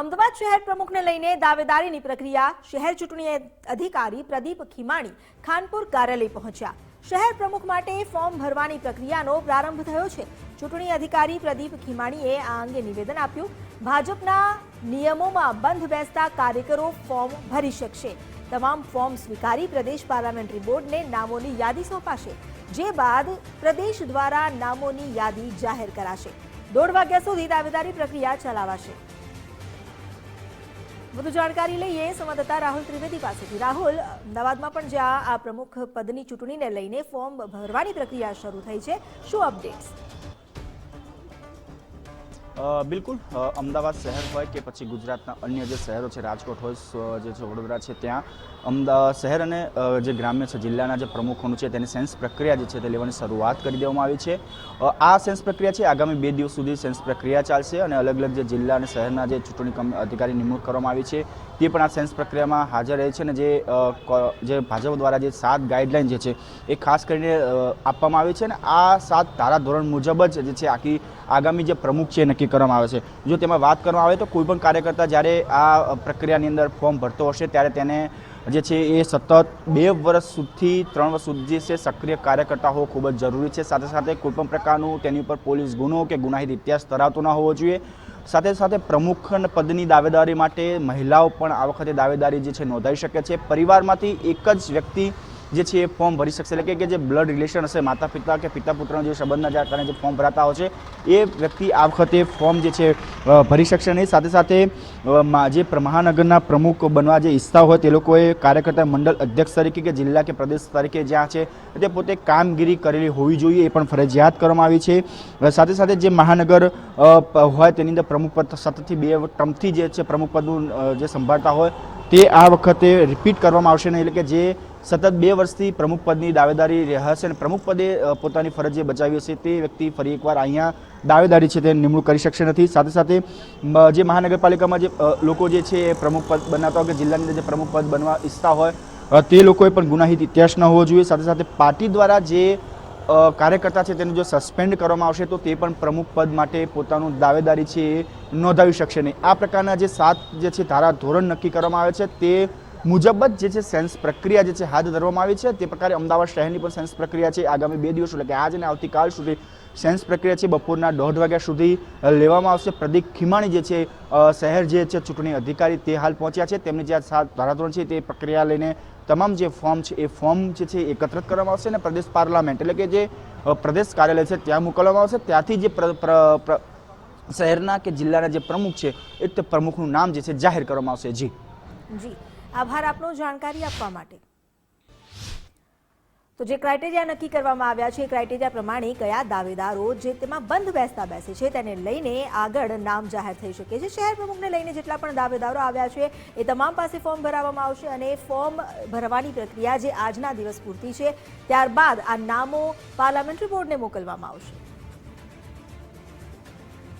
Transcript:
અમદાવાદ શહેર પ્રમુખને લઈને દાવેદારીની પ્રક્રિયા, શહેર ચૂંટણી અધિકારી પ્રદીપ ખીમાણી ખાનપુર કાર્યાલય પહોંચ્યા. શહેર પ્રમુખ માટે ફોર્મ ભરવાની પ્રક્રિયાનો પ્રારંભ થયો છે. ચૂંટણી અધિકારી પ્રદીપ ખીમાણીએ આ અંગે નિવેદન આપ્યું. ભાજપના નિયમોમાં બંધ બેસતા કાર્યકરો ફોર્મ ભરી શકશે. તમામ ફોર્મ સ્વીકારી પ્રદેશ પાર્લામેન્ટરી બોર્ડને નામોની યાદી સોંપાશે, જે બાદ પ્રદેશ દ્વારા નામોની યાદી જાહેર કરાશે. દોઢ વાગ્યા સુધી દાવેદારી પ્રક્રિયા ચલાવાશે. વધુ જાણકારી લઈએ સંવાદદાતા રાહુલ ત્રિવેદી પાસેથી. રાહુલ, અમદાવાદમાં પણ જ્યાં આ પ્રમુખ પદની ચૂંટણીને લઈને ફોર્મ ભરવાની પ્રક્રિયા શરૂ થઈ છે, શું અપડેટ્સ? બિલકુલ. અમદાવાદ શહેર હોય કે પછી ગુજરાતના અન્ય જે શહેરો છે, રાજકોટ હોય જે છે, વડોદરા છે, ત્યાં અમદાવાદ શહેર અને જે ગ્રામ્ય છે, જિલ્લાના જે પ્રમુખોનું છે, તેની સેન્સ પ્રક્રિયા જે છે, તે લેવાની શરૂઆત કરી દેવામાં આવી છે. આ સેન્સ પ્રક્રિયા છે, આગામી બે દિવસ સુધી સેન્સ પ્રક્રિયા ચાલશે અને અલગ અલગ જે જિલ્લા અને શહેરના જે ચૂંટણી કમ- અધિકારી નિમણૂક કરવામાં આવી છે, તે પણ આ સેન્સ પ્રક્રિયામાં હાજર રહે છે અને જે જે ભાજપ દ્વારા જે સાત ગાઈડલાઇન જે છે, એ ખાસ કરીને આપવામાં આવી છે અને આ સાત ધારાધોરણ મુજબ જ જે છે, આખી આગામી જે પ્રમુખ છે એ નક્કી કરવામાં આવે છે. જો તેમાં વાત કરવામાં આવે તો કોઈપણ કાર્યકર્તા જ્યારે આ પ્રક્રિયાની અંદર ફોર્મ ભરતો હશે, ત્યારે તેને જે છે એ સતત બે વર્ષ સુધી, ત્રણ વર્ષ સુધી છે સક્રિય કાર્યકર્તા હોવો ખૂબ જ જરૂરી છે. સાથે સાથે કોઈપણ પ્રકારનું તેની ઉપર પોલીસ ગુનો કે ગુનાહિત ઇતિહાસ ધરાવતો ન હોવો જોઈએ. સાથે સાથે પ્રમુખ પદની દાવેદારી માટે મહિલાઓ પણ આ વખતે દાવેદારી જે છે નોંધાવી શકે છે. પરિવારમાંથી એક જ વ્યક્તિ જે છે એ ફોર્મ ભરી શકશે. એટલે કે- જે બ્લડ રિલેશન હશે, માતા પિતા કે પિતા પુત્રનો જે સંબંધના જે કારણે જે ફોર્મ ભરાતા હોય છે, એ વ્યક્તિ આ વખતે ફોર્મ જે છે ભરી શકશે નહીં સાથે સાથે જે મહાનગરના પ્રમુખ બનવા જે ઈચ્છતા હોય તે લોકોએ કાર્યકર્તા મંડળ અધ્યક્ષ તરીકે કે જિલ્લા કે પ્રદેશ તરીકે જ્યાં છે, તે પોતે કામગીરી કરેલી હોવી જોઈએ એ પણ ફરજિયાત કરવામાં આવી છે. સાથે સાથે જે મહાનગર હોય તેની અંદર પ્રમુખ પદ સતતથી બે ટર્મથી જે છે પ્રમુખ પદનું જે સંભાળતા હોય તે આ વખતે રિપીટ કરવામાં આવશે નહીં, એટલે કે જે સતત બે વર્ષથી પ્રમુખ પદની દાવેદારી હશે અને પ્રમુખ પદે પોતાની ફરજ જે બજાવી હશે તે વ્યક્તિ ફરી એકવાર અહીંયા દાવેદારી છે તે નિમણૂક કરી શકશે નથી. સાથે સાથે જે મહાનગરપાલિકામાં જે લોકો જે છે એ પ્રમુખ પદ બનાવતા હોય કે જિલ્લાની અંદર જે પ્રમુખ પદ બનવા ઈચ્છતા હોય તે લોકોએ પણ ગુનાહિત ઇતિહાસ ન હોવો જોઈએ. સાથે સાથે પાર્ટી દ્વારા જે કાર્યકર્તા છે તેને જો સસ્પેન્ડ કરવામાં આવશે તો તે પણ પ્રમુખ પદ માટે પોતાનું દાવેદારી છે એ નોંધાવી શકશે નહીં. આ પ્રકારના જે સાત જે છે ધારા ધોરણ નક્કી કરવામાં આવે છે તે મુજબ જ જે છે સેન્સ પ્રક્રિયા જે છે હાથ ધરવામાં આવી છે, તે પ્રકારે અમદાવાદ શહેરની પણ સેન્સ પ્રક્રિયા છે. આગામી બે દિવસ, એટલે કે આજ અને આવતીકાલ સુધી સેન્સ પ્રક્રિયા છે બપોરના દોઢ વાગ્યા સુધી લેવામાં આવશે. પ્રદીપ ખીમાણી જે છે શહેર જે છે ચૂંટણી અધિકારી તે હાલ પહોંચ્યા છે. તેમની જે આ ધારાધોરણ છે તે પ્રક્રિયા લઈને તમામ જે ફોર્મ છે, એ ફોર્મ જે છે એકત્રિત કરવામાં આવશે અને પ્રદેશ પાર્લામેન્ટ એટલે કે જે પ્રદેશ કાર્યાલય છે ત્યાં મોકલવામાં આવશે. ત્યાંથી જે શહેરના કે જિલ્લાના જે પ્રમુખ છે, એ તે પ્રમુખનું નામ જે છે જાહેર કરવામાં આવશે. જી. જી. આભાર આપનો જાણકારી આપવા માટે. તો જે ક્રાઇટેરિયા નક્કી કરવામાં આવ્યા છે એ ક્રાઇટેરિયા પ્રમાણે કયા દાવેદારો જે તેમાં બંધ બેસતા બેસે છે તેને લઈને આગળ નામ જાહેર થઈ શકે છે. શહેર પ્રમુખને લઈને જેટલા પણ દાવેદારો આવ્યા છે એ તમામ પાસે ફોર્મ ભરાવવામાં આવશે અને ફોર્મ ભરવાની પ્રક્રિયા જે આજના દિવસ પૂરતી છે, ત્યારબાદ આ નામો પાર્લામેન્ટરી બોર્ડને મોકલવામાં આવશે.